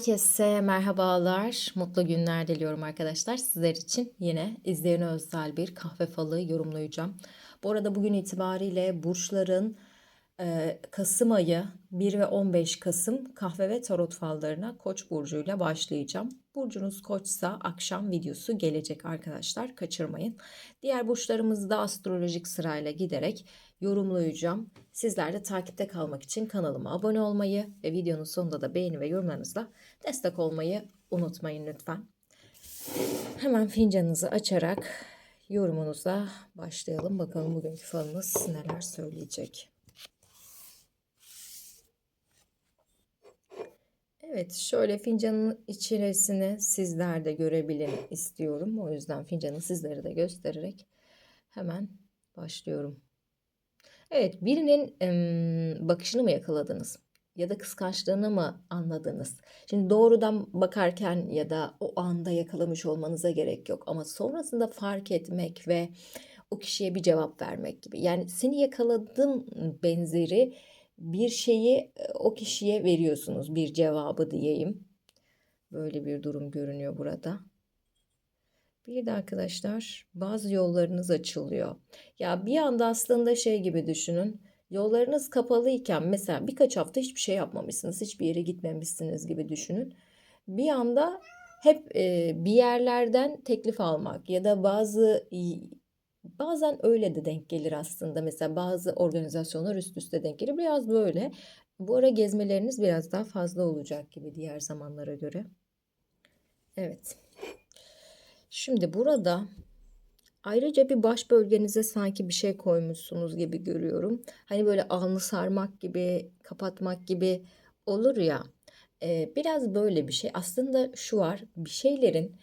Herkese merhabalar, mutlu günler diliyorum arkadaşlar. Sizler için yine izleyene özel bir kahve falı yorumlayacağım. Bu arada bugün itibariyle burçların e, Kasım ayı 1 ve 15 Kasım kahve ve tarot fallarına Koç burcuyla başlayacağım. Burcunuz Koçsa akşam videosu gelecek arkadaşlar, kaçırmayın. Diğer burçlarımızı da astrolojik sırayla giderek yorumlayacağım. Sizler de takipte kalmak için kanalıma abone olmayı ve videonun sonunda da beğeni ve yorumlarınızla destek olmayı unutmayın lütfen. Hemen fincanınızı açarak yorumunuza başlayalım. Bakalım bugünkü falınız neler söyleyecek. Evet, şöyle fincanın içerisini sizler de görebilin istiyorum. O yüzden fincanı sizlere de göstererek hemen başlıyorum. Evet, birinin bakışını mı yakaladınız? Ya da kıskançlığını mı anladınız? Şimdi doğrudan bakarken ya da o anda yakalamış olmanıza gerek yok. Ama sonrasında fark etmek ve o kişiye bir cevap vermek gibi. Yani seni yakaladım benzeri bir şeyi e, o kişiye veriyorsunuz. Bir cevabı diyeyim. Böyle bir durum görünüyor burada. Bir de arkadaşlar bazı yollarınız açılıyor. Ya bir anda aslında şey gibi düşünün. Yollarınız kapalıyken mesela birkaç hafta hiçbir şey yapmamışsınız, hiçbir yere gitmemişsiniz gibi düşünün. Bir anda hep e, bir yerlerden teklif almak ya da bazı bazen öyle de denk gelir aslında. Mesela bazı organizasyonlar üst üste denk gelir. Biraz böyle. Bu ara gezmeleriniz biraz daha fazla olacak gibi diğer zamanlara göre. Evet. Şimdi burada ayrıca bir baş bölgenize sanki bir şey koymuşsunuz gibi görüyorum. Hani böyle alnı sarmak gibi, kapatmak gibi olur ya. E, biraz böyle bir şey. Aslında şu var, bir şeylerin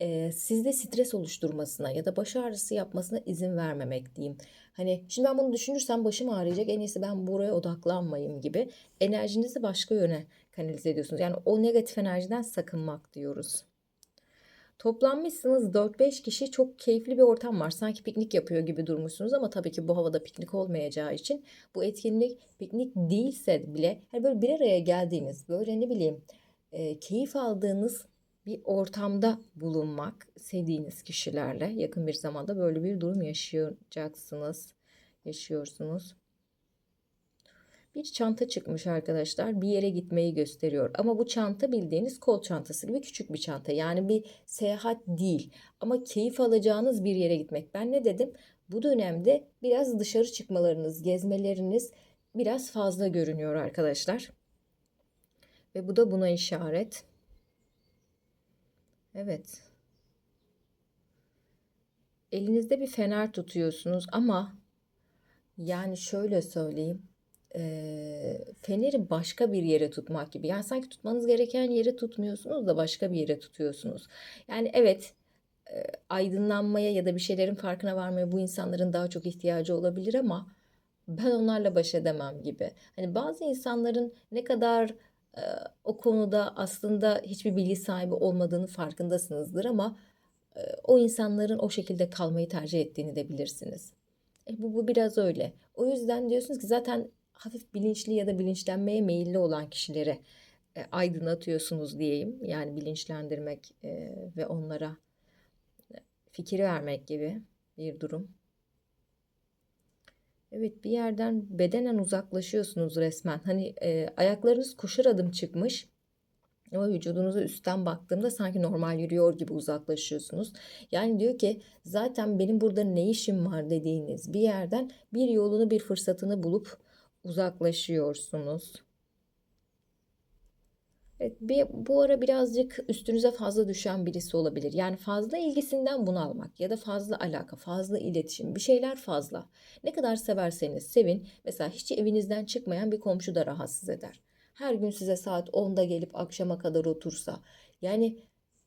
e, sizde stres oluşturmasına ya da baş ağrısı yapmasına izin vermemek diyeyim. Hani şimdi ben bunu düşünürsem başım ağrıyacak en iyisi ben buraya odaklanmayayım gibi enerjinizi başka yöne kanalize ediyorsunuz. Yani o negatif enerjiden sakınmak diyoruz. Toplanmışsınız 4-5 kişi çok keyifli bir ortam var. Sanki piknik yapıyor gibi durmuşsunuz ama tabii ki bu havada piknik olmayacağı için bu etkinlik piknik değilse bile hani böyle bir araya geldiğiniz böyle ne bileyim e, keyif aldığınız bir ortamda bulunmak sevdiğiniz kişilerle yakın bir zamanda böyle bir durum yaşayacaksınız. Yaşıyorsunuz. Bir çanta çıkmış arkadaşlar. Bir yere gitmeyi gösteriyor. Ama bu çanta bildiğiniz kol çantası gibi küçük bir çanta. Yani bir seyahat değil. Ama keyif alacağınız bir yere gitmek. Ben ne dedim? Bu dönemde biraz dışarı çıkmalarınız, gezmeleriniz biraz fazla görünüyor arkadaşlar. Ve bu da buna işaret. Evet. Elinizde bir fener tutuyorsunuz ama yani şöyle söyleyeyim. E, feneri başka bir yere tutmak gibi. Yani sanki tutmanız gereken yere tutmuyorsunuz da başka bir yere tutuyorsunuz. Yani evet e, aydınlanmaya ya da bir şeylerin farkına varmaya bu insanların daha çok ihtiyacı olabilir ama ben onlarla baş edemem gibi. Hani bazı insanların ne kadar o konuda aslında hiçbir bilgi sahibi olmadığını farkındasınızdır ama o insanların o şekilde kalmayı tercih ettiğini de bilirsiniz. E, bu, bu biraz öyle. O yüzden diyorsunuz ki zaten hafif bilinçli ya da bilinçlenmeye meyilli olan kişileri e, aydınlatıyorsunuz diyeyim. Yani bilinçlendirmek e, ve onlara fikir vermek gibi bir durum. Evet bir yerden bedenen uzaklaşıyorsunuz resmen. Hani e, ayaklarınız koşar adım çıkmış. Ama vücudunuza üstten baktığımda sanki normal yürüyor gibi uzaklaşıyorsunuz. Yani diyor ki zaten benim burada ne işim var dediğiniz bir yerden bir yolunu bir fırsatını bulup uzaklaşıyorsunuz. Evet, bir, bu ara birazcık üstünüze fazla düşen birisi olabilir. Yani fazla ilgisinden bunu almak ya da fazla alaka, fazla iletişim, bir şeyler fazla. Ne kadar severseniz sevin. Mesela hiç evinizden çıkmayan bir komşu da rahatsız eder. Her gün size saat 10'da gelip akşama kadar otursa. Yani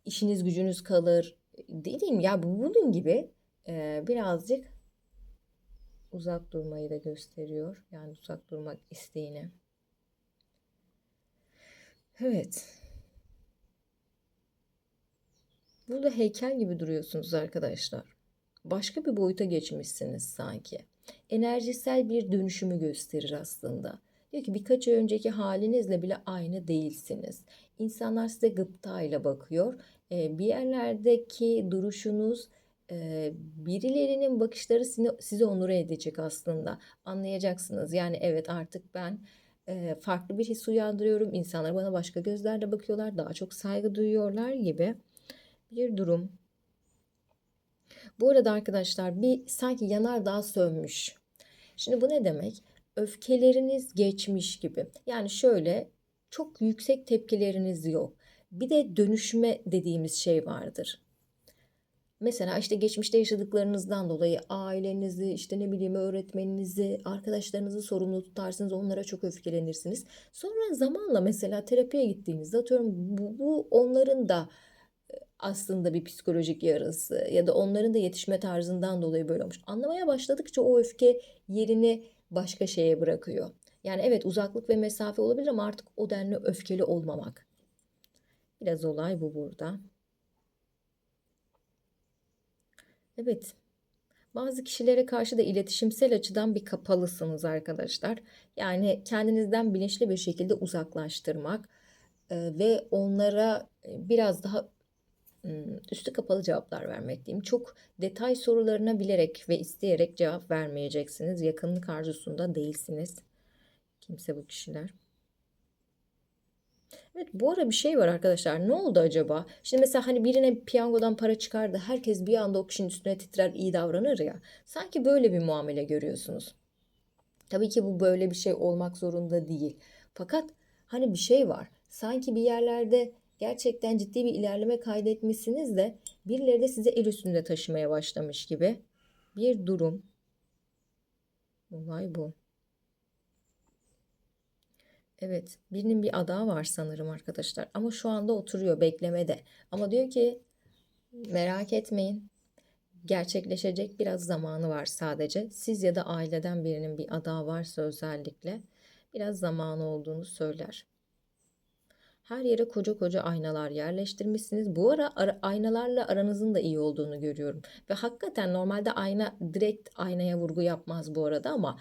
işiniz gücünüz kalır. Dediğim ya bunun gibi e, birazcık uzak durmayı da gösteriyor. Yani uzak durmak isteğini. Evet. Burada heykel gibi duruyorsunuz arkadaşlar. Başka bir boyuta geçmişsiniz sanki. Enerjisel bir dönüşümü gösterir aslında. Diyor ki birkaç ay önceki halinizle bile aynı değilsiniz. insanlar size gıpta ile bakıyor. E, bir yerlerdeki duruşunuz birilerinin bakışları sizi, sizi onur edecek aslında. Anlayacaksınız. Yani evet artık ben farklı bir his uyandırıyorum. İnsanlar bana başka gözlerle bakıyorlar. Daha çok saygı duyuyorlar gibi bir durum. Bu arada arkadaşlar bir sanki yanardağ sönmüş. Şimdi bu ne demek? Öfkeleriniz geçmiş gibi. Yani şöyle çok yüksek tepkileriniz yok. Bir de dönüşme dediğimiz şey vardır. Mesela işte geçmişte yaşadıklarınızdan dolayı ailenizi, işte ne bileyim öğretmeninizi, arkadaşlarınızı sorumlu tutarsınız, onlara çok öfkelenirsiniz. Sonra zamanla mesela terapiye gittiğinizde atıyorum bu, bu onların da aslında bir psikolojik yarası ya da onların da yetişme tarzından dolayı böyle olmuş. Anlamaya başladıkça o öfke yerini başka şeye bırakıyor. Yani evet uzaklık ve mesafe olabilir ama artık o denli öfkeli olmamak. Biraz olay bu burada. Evet. Bazı kişilere karşı da iletişimsel açıdan bir kapalısınız arkadaşlar. Yani kendinizden bilinçli bir şekilde uzaklaştırmak ve onlara biraz daha üstü kapalı cevaplar vermek diyeyim. Çok detay sorularına bilerek ve isteyerek cevap vermeyeceksiniz. Yakınlık arzusunda değilsiniz. Kimse bu kişiler. Evet bu ara bir şey var arkadaşlar. Ne oldu acaba? Şimdi mesela hani birine piyangodan para çıkardı. Herkes bir anda o kişinin üstüne titrer iyi davranır ya. Sanki böyle bir muamele görüyorsunuz. Tabii ki bu böyle bir şey olmak zorunda değil. Fakat hani bir şey var. Sanki bir yerlerde gerçekten ciddi bir ilerleme kaydetmişsiniz de birileri de size el üstünde taşımaya başlamış gibi bir durum. Olay bu. Evet, birinin bir adağı var sanırım arkadaşlar. Ama şu anda oturuyor beklemede. Ama diyor ki merak etmeyin. Gerçekleşecek biraz zamanı var sadece. Siz ya da aileden birinin bir adağı varsa özellikle biraz zamanı olduğunu söyler. Her yere koca koca aynalar yerleştirmişsiniz. Bu ara, ara aynalarla aranızın da iyi olduğunu görüyorum. Ve hakikaten normalde ayna direkt aynaya vurgu yapmaz bu arada ama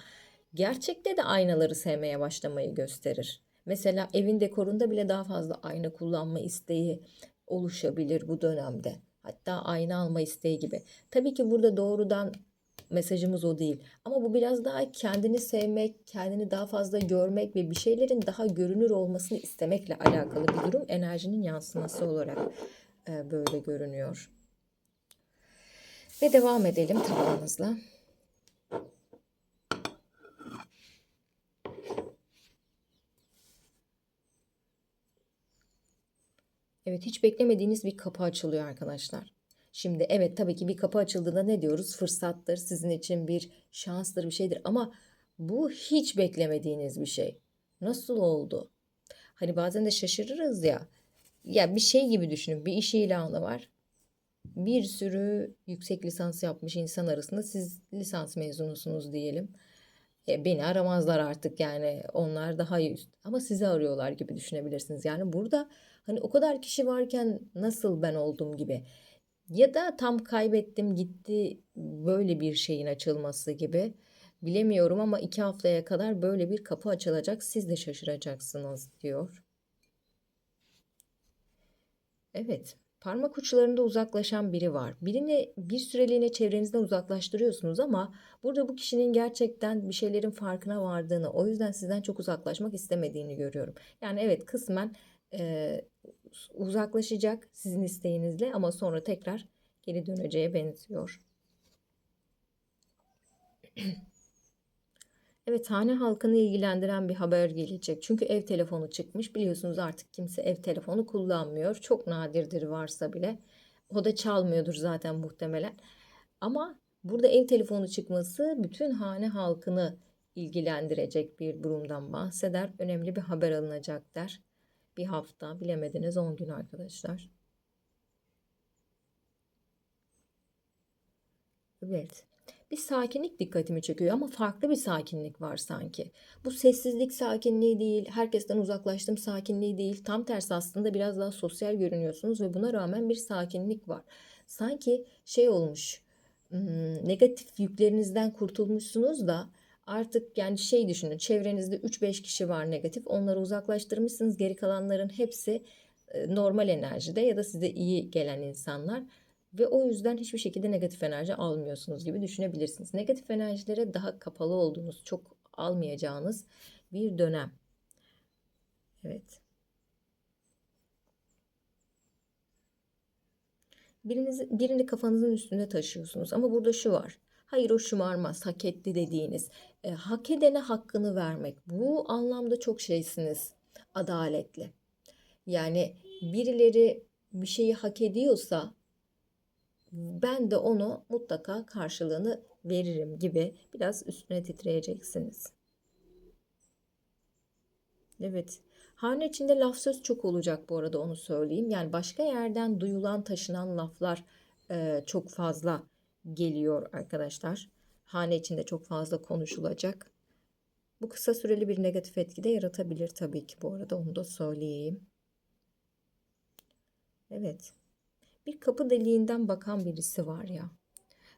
gerçekte de aynaları sevmeye başlamayı gösterir. Mesela evin dekorunda bile daha fazla ayna kullanma isteği oluşabilir bu dönemde. Hatta ayna alma isteği gibi. Tabii ki burada doğrudan mesajımız o değil. Ama bu biraz daha kendini sevmek, kendini daha fazla görmek ve bir şeylerin daha görünür olmasını istemekle alakalı bir durum. Enerjinin yansıması olarak e, böyle görünüyor. Ve devam edelim tabağımızla. Evet hiç beklemediğiniz bir kapı açılıyor arkadaşlar. Şimdi evet tabii ki bir kapı açıldığında ne diyoruz? Fırsattır, sizin için bir şanstır, bir şeydir ama bu hiç beklemediğiniz bir şey. Nasıl oldu? Hani bazen de şaşırırız ya. Ya bir şey gibi düşünün. Bir iş ilanı var. Bir sürü yüksek lisans yapmış insan arasında siz lisans mezunusunuz diyelim. E, beni aramazlar artık yani onlar daha üst ama sizi arıyorlar gibi düşünebilirsiniz. Yani burada hani o kadar kişi varken nasıl ben oldum gibi. Ya da tam kaybettim gitti böyle bir şeyin açılması gibi. Bilemiyorum ama iki haftaya kadar böyle bir kapı açılacak. Siz de şaşıracaksınız diyor. Evet. Parmak uçlarında uzaklaşan biri var. Birini bir süreliğine çevrenizden uzaklaştırıyorsunuz ama burada bu kişinin gerçekten bir şeylerin farkına vardığını, o yüzden sizden çok uzaklaşmak istemediğini görüyorum. Yani evet kısmen e, uzaklaşacak sizin isteğinizle ama sonra tekrar geri döneceğe benziyor. Evet hane halkını ilgilendiren bir haber gelecek. Çünkü ev telefonu çıkmış. Biliyorsunuz artık kimse ev telefonu kullanmıyor. Çok nadirdir varsa bile. O da çalmıyordur zaten muhtemelen. Ama burada ev telefonu çıkması bütün hane halkını ilgilendirecek bir durumdan bahseder. Önemli bir haber alınacak der bir hafta bilemediniz 10 gün arkadaşlar. Evet. Bir sakinlik dikkatimi çekiyor ama farklı bir sakinlik var sanki. Bu sessizlik sakinliği değil, herkesten uzaklaştım sakinliği değil. Tam tersi aslında biraz daha sosyal görünüyorsunuz ve buna rağmen bir sakinlik var. Sanki şey olmuş, negatif yüklerinizden kurtulmuşsunuz da Artık yani şey düşünün çevrenizde 3-5 kişi var negatif onları uzaklaştırmışsınız geri kalanların hepsi e, normal enerjide ya da size iyi gelen insanlar ve o yüzden hiçbir şekilde negatif enerji almıyorsunuz gibi düşünebilirsiniz. Negatif enerjilere daha kapalı olduğunuz, çok almayacağınız bir dönem. Evet. Birinizi, birini kafanızın üstünde taşıyorsunuz ama burada şu var. Hayır o şımarmaz, hak etti dediğiniz. E, hak edene hakkını vermek. Bu anlamda çok şeysiniz. Adaletli. Yani birileri bir şeyi hak ediyorsa ben de onu mutlaka karşılığını veririm gibi biraz üstüne titreyeceksiniz. Evet. Hane içinde laf söz çok olacak bu arada onu söyleyeyim. Yani başka yerden duyulan taşınan laflar e, çok fazla geliyor arkadaşlar. Hane içinde çok fazla konuşulacak. Bu kısa süreli bir negatif etki de yaratabilir tabii ki bu arada onu da söyleyeyim. Evet. Bir kapı deliğinden bakan birisi var ya.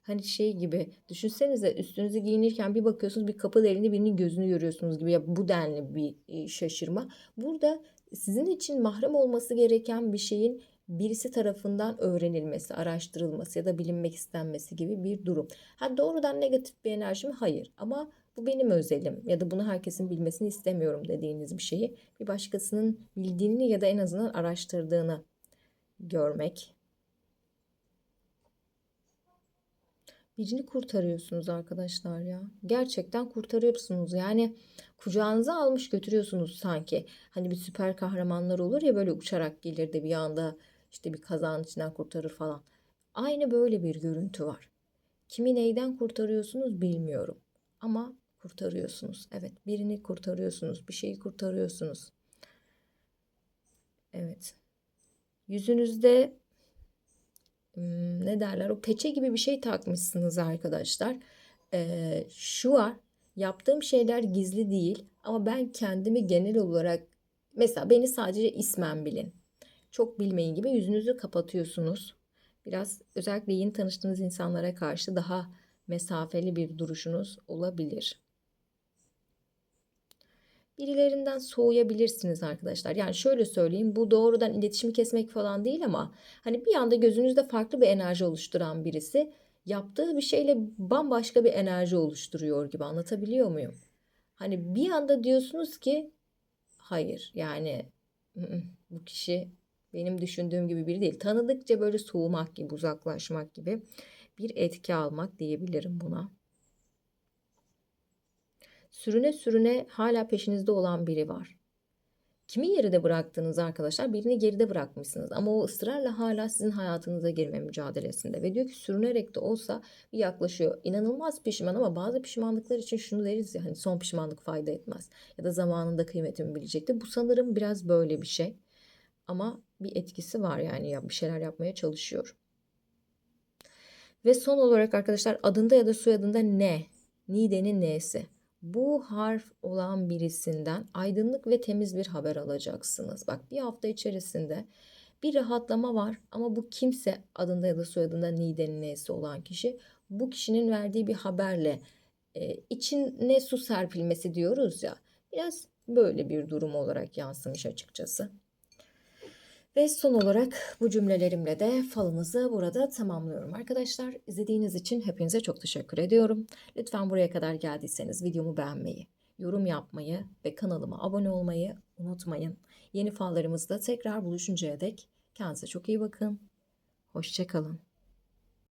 Hani şey gibi düşünsenize üstünüzü giyinirken bir bakıyorsunuz bir kapı deliğinde birinin gözünü görüyorsunuz gibi ya bu denli bir e, şaşırma. Burada sizin için mahrem olması gereken bir şeyin birisi tarafından öğrenilmesi, araştırılması ya da bilinmek istenmesi gibi bir durum. Ha doğrudan negatif bir enerji mi? Hayır. Ama bu benim özelim ya da bunu herkesin bilmesini istemiyorum dediğiniz bir şeyi bir başkasının bildiğini ya da en azından araştırdığını görmek. Birini kurtarıyorsunuz arkadaşlar ya. Gerçekten kurtarıyorsunuz. Yani kucağınıza almış götürüyorsunuz sanki. Hani bir süper kahramanlar olur ya böyle uçarak gelir de bir anda işte bir kazanın içinden kurtarır falan. Aynı böyle bir görüntü var. Kimi neyden kurtarıyorsunuz bilmiyorum. Ama kurtarıyorsunuz. Evet birini kurtarıyorsunuz. Bir şeyi kurtarıyorsunuz. Evet. Yüzünüzde ne derler o peçe gibi bir şey takmışsınız arkadaşlar. Ee, şu var yaptığım şeyler gizli değil ama ben kendimi genel olarak mesela beni sadece ismen bilin. Çok bilmeyin gibi yüzünüzü kapatıyorsunuz. Biraz özellikle yeni tanıştığınız insanlara karşı daha mesafeli bir duruşunuz olabilir birilerinden soğuyabilirsiniz arkadaşlar. Yani şöyle söyleyeyim bu doğrudan iletişimi kesmek falan değil ama hani bir anda gözünüzde farklı bir enerji oluşturan birisi yaptığı bir şeyle bambaşka bir enerji oluşturuyor gibi anlatabiliyor muyum? Hani bir anda diyorsunuz ki hayır yani bu kişi benim düşündüğüm gibi biri değil. Tanıdıkça böyle soğumak gibi, uzaklaşmak gibi bir etki almak diyebilirim buna sürüne sürüne hala peşinizde olan biri var. Kimi geride bıraktınız arkadaşlar? Birini geride bırakmışsınız ama o ısrarla hala sizin hayatınıza girme mücadelesinde ve diyor ki sürünerek de olsa bir yaklaşıyor. İnanılmaz pişman ama bazı pişmanlıklar için şunu deriz ya hani son pişmanlık fayda etmez ya da zamanında kıymetimi bilecekti. Bu sanırım biraz böyle bir şey. Ama bir etkisi var yani ya bir şeyler yapmaya çalışıyor. Ve son olarak arkadaşlar adında ya da soyadında ne? Nide'nin nesi? Bu harf olan birisinden aydınlık ve temiz bir haber alacaksınız. Bak bir hafta içerisinde bir rahatlama var ama bu kimse adında ya da soyadında Nide'nin neyse olan kişi bu kişinin verdiği bir haberle e, içine su serpilmesi diyoruz ya biraz böyle bir durum olarak yansımış açıkçası. Ve son olarak bu cümlelerimle de falımızı burada tamamlıyorum arkadaşlar. İzlediğiniz için hepinize çok teşekkür ediyorum. Lütfen buraya kadar geldiyseniz videomu beğenmeyi, yorum yapmayı ve kanalıma abone olmayı unutmayın. Yeni fallarımızda tekrar buluşuncaya dek kendinize çok iyi bakın. Hoşçakalın.